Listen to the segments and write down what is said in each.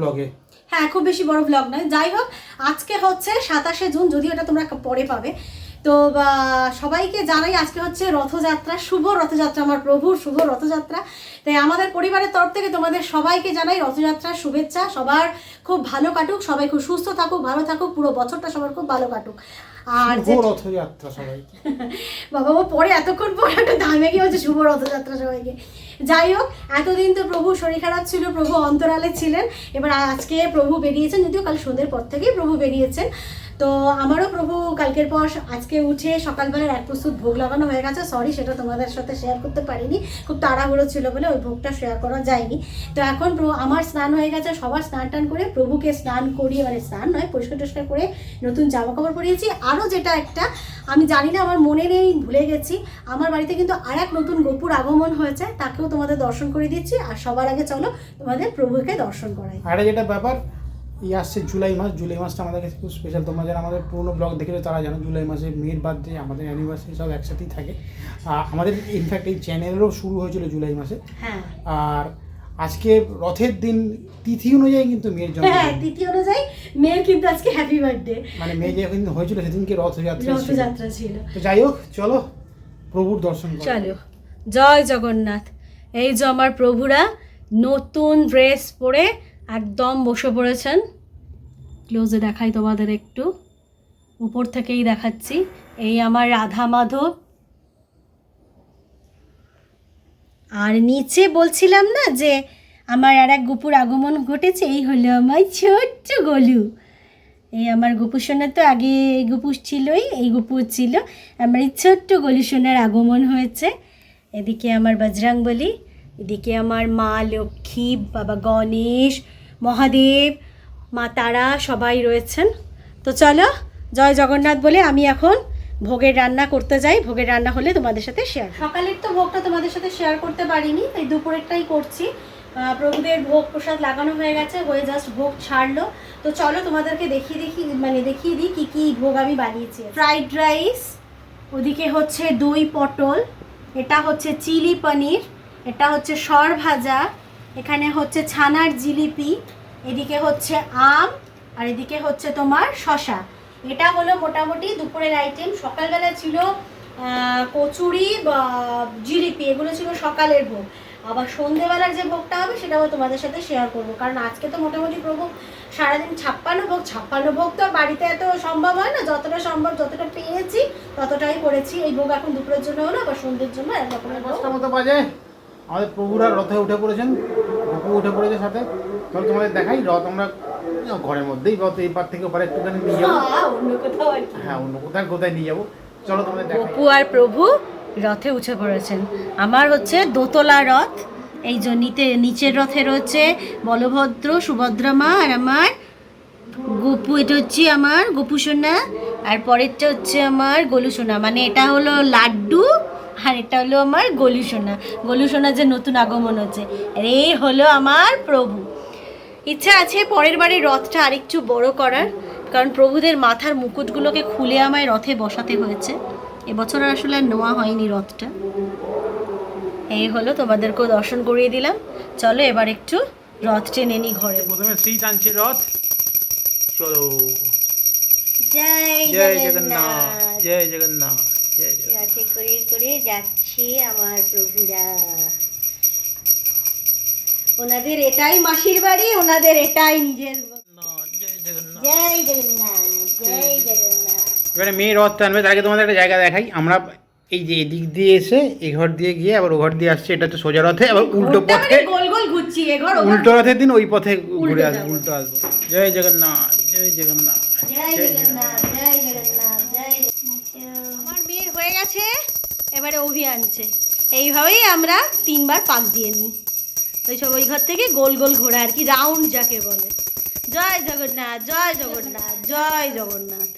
ব্লগে হ্যাঁ খুব বেশি বড় ব্লগ নয়। যাই হোক, আজকে হচ্ছে সাতাশে জুন, যদিও এটা তোমরা পরে পাবে। তো সবাইকে জানাই আজকে হচ্ছে রথযাত্রা, শুভ রথযাত্রা আমার প্রভুর শুভ রথযাত্রা। তাই আমাদের পরিবারের তরফ থেকে তোমাদের সবাইকে জানাই রথযাত্রার শুভেচ্ছা। সবার খুব ভালো কাটুক, সবাই খুব সুস্থ থাকুক, ভালো থাকুক, পুরো বছরটা সবার খুব ভালো কাটুক। আর শুভ রথযাত্রা সবাইকে। বাবা বাবা পরে এতক্ষণ পরে একটা দামে গিয়ে হচ্ছে শুভ রথযাত্রা সবাইকে। যাই হোক এতদিন তো প্রভু শরীর খারাপ ছিল প্রভু অন্তরালে ছিলেন। এবার আজকে প্রভু বেরিয়েছেন যদিও কাল সন্ধ্যের পর থেকেই প্রভু বেরিয়েছেন। তো আমারও প্রভু কালকের পর আজকে উঠে সকালবেলার এক প্রস্তুত ভোগ লাগানো হয়ে গেছে। সরি সেটা তোমাদের সাথে শেয়ার করতে পারিনি। খুব তাড়াহুড়ো ছিল বলে ওই ভোগটা শেয়ার করা যায়নি। তো এখন আমার স্নান হয়ে গেছে, সবার স্নান টান করে প্রভুকে স্নান করিয়ে মানে স্নান নয়, পরিষ্কার টরিষ্কার করে নতুন জামা কাপড় পরিয়েছি। আরও যেটা একটা, আমি জানি না, আমার মনে নেই ভুলে গেছি। আমার বাড়িতে কিন্তু আর এক নতুন গোপুর আগমন হয়েছে, তাকেও তোমাদের দর্শন করে দিচ্ছি। আর সবার আগে চলো তোমাদের প্রভুকে দর্শন করাই। আর যেটা ব্যাপার এই আসছে জুলাই মাস জুলাই মাসটা আমাদের কাছে খুব স্পেশাল তোমরা যারা আমাদের পুরোনো ব্লগ দেখেছ তারা জানো জুলাই মাসে মেয়ের বার্থডে আমাদের অ্যানিভার্সারি সব একসাথেই থাকে। আর আমাদের ইনফ্যাক্ট এই চ্যানেলেরও শুরু হয়েছিল জুলাই মাসে। হ্যাঁ। আর আজকে রথের দিন তিথি অনুযায়ী কিন্তু মেয়ের জন্ম হ্যাঁ তৃতীয় অনুযায়ী মেয়ের কিন্তু আজকে হ্যাপি বার্থডে মানে মেয়ে যেদিন হয়েছিল সেদিনকে রথযাত্রা ছিল। রথযাত্রা ছিল। তো যাই হোক চলো প্রভুর দর্শন করো। চলো। জয় জগন্নাথ। এই যে আমার প্রভুরা নতুন ড্রেস পরে একদম বসে পড়েছেন। ক্লোজে দেখাই তোমাদের একটু। উপর থেকেই দেখাচ্ছি। এই আমার রাধা মাধব। আর নিচে বলছিলাম না যে, আমার আর এক গুপুর আগমন ঘটেছে, এই হলো আমার ছোট্ট গলু। এই আমার গুপু সোনা তো আগে এই গুপু ছিলই, এই গুপুর ছিল। আমার এই ছোট্ট গলু সোনার আগমন হয়েছে। এদিকে আমার বজরাং বলি এদিকে আমার মা লক্ষ্মী, বাবা গণেশ মহাদেব, মা তারা সবাই রয়েছেন। তো চলো, জয় জগন্নাথ বলে আমি এখন ভোগের রান্না করতে যাই। ভোগের রান্না হলে তোমাদের সাথে শেয়ার সকালের তো ভোগটা তোমাদের সাথে শেয়ার করতে পারিনি, তাই দুপুরেরটাই করছি। প্রভুদের ভোগ প্রসাদ লাগানো হয়ে গেছে, হয়ে জাস্ট ভোগ ছাড়লো। তো চলো তোমাদেরকে দেখিয়ে দেখি মানে দেখিয়ে দিই কী কী ভোগ আমি বানিয়েছি। ফ্রাইড রাইস ওদিকে হচ্ছে দই পটল, এটা হচ্ছে চিলি পনির, এটা হচ্ছে সর ভাজা এখানে হচ্ছে ছানার জিলিপি এদিকে হচ্ছে আম আর এদিকে হচ্ছে তোমার শশা এটা হলো মোটামুটি দুপুরের আইটেম সকালবেলা ছিল কচুরি বা জিলিপি এগুলো ছিল সকালের ভোগ। আবার সন্ধেবেলার যে ভোগটা হবে সেটাও তোমাদের সাথে শেয়ার করব। কারণ আজকে তো মোটামুটি প্রভু সারাদিন ছাপ্পান্ন ভোগ। ছাপ্পান্ন ভোগ তো বাড়িতে এত সম্ভব হয় না। যতটা সম্ভব যতটা পেয়েছি ততটাই করেছি। এই ভোগ এখন দুপুরের জন্য হলো আবার সন্ধ্যের জন্য এক রকমের বাজে। আমাদের প্রভুরা রথে উঠে পড়েছেন। গপু উঠে পড়েছে সাথে। চলো তোমাদের দেখাই রথ আমরা ঘরের মধ্যেই রথ এই পার থেকে ওপারে একটুখানি নিয়ে যাব। হ্যাঁ, অন্য কোথাও আর কি। হ্যাঁ কোথায় কোথায় নিয়ে যাব। চলো তোমাদের অপু আর প্রভু রথে উঠে পড়েছেন। আমার হচ্ছে দোতলা রথ এই যে নিতে নিচের রথে রয়েছে বলভদ্র সুভদ্রা মা আর আমার গোপু এটা হচ্ছে আমার গোপু সোনা আর পরেরটা হচ্ছে আমার গোলু সোনা। মানে এটা হলো লাড্ডু আর এটা হলো আমার গলু সোনা। গলু সোনা যে নতুন আগমন হচ্ছে। আর এই হলো আমার প্রভু। ইচ্ছা আছে পরের বারে রথটা আরেকটু বড় করার কারণ প্রভুদের মাথার মুকুটগুলোকে খুলে আমায় রথে বসাতে হয়েছে। এবছর আসলে আর নেওয়া হয়নি রথটা। এই হলো তোমাদেরকেও দর্শন করিয়ে দিলাম। চলো এবার একটু রথ টেনে নি ঘরে। প্রথমে শ্রী টানছে রথ। চলো। জয় জগন্নাথ জয় জগন্নাথ। জয় করে করে যাচ্ছে আমার প্রভুরা। ওনাদের এটাই মাসির বাড়ি ওনাদের এটাই নিজের জয় জগন্নাথ। জয় জগন্নাথ জয় জগন্নাথ। এবারে মেয়ে রথ টানবে তার আগে তোমাদের একটা জায়গা দেখাই। আমরা এই যে এদিক দিয়ে এসে এই ঘর দিয়ে গিয়ে আবার ও ঘর দিয়ে আসছে এটা হচ্ছে সোজা রথে আবার উল্টো পথে মানে গোল গোল ঘুরছি এ ঘর উল্টো রথের দিন ওই পথে ঘুরে আসব উল্টো আসব। জয় জগন্নাথ জয় জগন্নাথ জয় জগন্নাথ জয় জগন্নাথ জয় জগন্নাথ। আমার মেয়ের হয়ে গেছে, এবারে অভি আনছে। এইভাবেই আমরা তিনবার পাক দিয়ে নিই। ওই সব ওই ঘর থেকে গোল গোল ঘোরা আর কি, রাউন্ড যাকে বলে। জয় জগন্নাথ জয় জগন্নাথ জয় জগন্নাথ।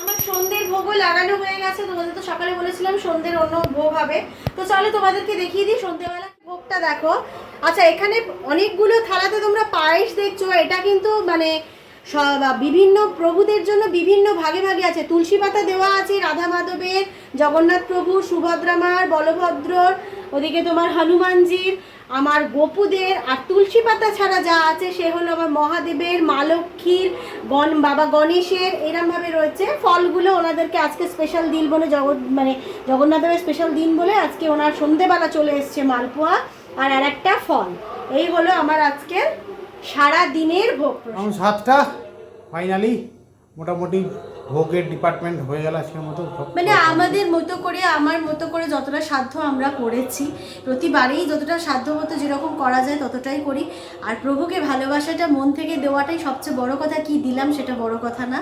আমার সন্ধ্যের ভোগও লাগানো হয়ে গেছে, তোমাদের তো সকালে বলেছিলাম সন্ধ্যের অন্য ভোগ হবে। তো চলো তোমাদেরকে দেখিয়ে দিই, সন্ধ্যেবেলা ভোগটা দেখো। আচ্ছা এখানে অনেকগুলো থালাতে তোমরা পায়েস দেখছ, এটা কিন্তু মানে বিভিন্ন প্রভুদের জন্য বিভিন্ন ভাগে ভাগে আছে। তুলসী পাতা দেওয়া আছে রাধা মাধবের, জগন্নাথ প্রভু, সুভদ্রা মার, বলভদ্রর, ওদিকে তোমার হনুমানজির, আমার গোপুদের, আর তুলসী পাতা ছাড়া যা আছে সে হলো আমার মহাদেবের, মা লক্ষ্মীর, গণ বাবা গণেশের, এরমভাবে রয়েছে। ফলগুলো ওনাদেরকে আজকে স্পেশাল দিন বলে জগৎ মানে জগন্নাথ দেবের স্পেশাল দিন বলে আজকে ওনার সন্ধেবেলা চলে এসছে মালপোয়া। আর আর একটা ফল, এই হলো আমার আজকের সারা দিনের ভোগ প্রসাদ। এখন সাতটা ফাইনালি মোটামুটি ভোগের ডিপার্টমেন্ট হয়ে গেল আজকের মতো। মানে আমাদের মতো করে আমার মতো করে যতটা সাধ্য আমরা করেছি প্রতিবারেই যতটা সাধ্য মতো যেরকম করা যায় ততটাই করি। আর প্রভুকে ভালোবাসাটা মন থেকে দেওয়াটাই সবচেয়ে বড় কথা কি দিলাম সেটা বড় কথা না।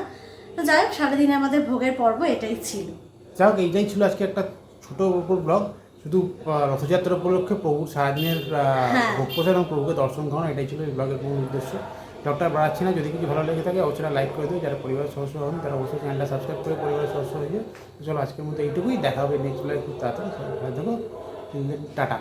তো যাই হোক সারাদিনে আমাদের ভোগের পর্ব এটাই ছিল। যাই হোক এইটাই ছিল আজকে একটা ছোট ব্লগ। শুধু রথযাত্রা উপলক্ষে প্রভু সারাদিনের হ্যাঁ। ভোগ প্রসাদ এবং প্রভুকে দর্শন করানো এটাই ছিল এই ব্লগের মূল উদ্দেশ্য। ডক্টর বাড়াচ্ছি না যদি কিছু ভালো লেগে থাকে অবশ্যই লাইক করে দিও যারা পরিবারের সদস্য হন তারা অবশ্যই চ্যানেলটা সাবস্ক্রাইব করে পরিবারের সদস্য হয়ে যায় চলো আজকের মতো এইটুকুই দেখা হবে নেক্সট ব্লগে খুব তাড়াতাড়ি। টাটা।